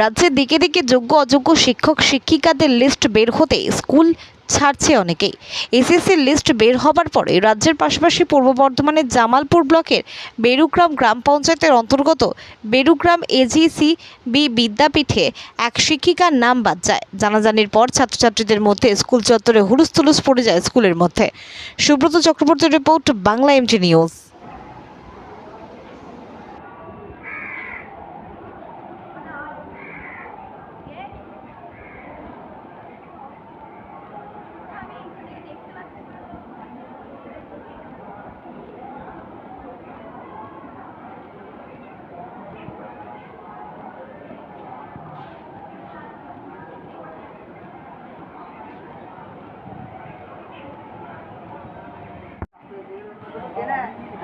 রাজ্যে দিকে দিকে যোগ্য অযোগ্য শিক্ষক, শিক্ষিকাদের লিস্ট বের হতে স্কুল ছাড়ছে অনেকেই। এসএসসির লিস্ট বের হবার পরে রাজ্যের পাশাপাশি পূর্ব বর্ধমানের জামালপুর ব্লকের বেরুগ্রাম গ্রাম পঞ্চায়েতের অন্তর্গত বেরুগ্রাম এজিসি বি বিদ্যাপীঠে এক শিক্ষিকার নাম বাদ যায়। জানাজানির পর ছাত্রছাত্রীদের মধ্যে স্কুল চত্বরে হুলস্থুলুস পড়ে যায় স্কুলের মধ্যে। সুব্রত চক্রবর্তীর রিপোর্ট, বাংলা এমটি নিউজ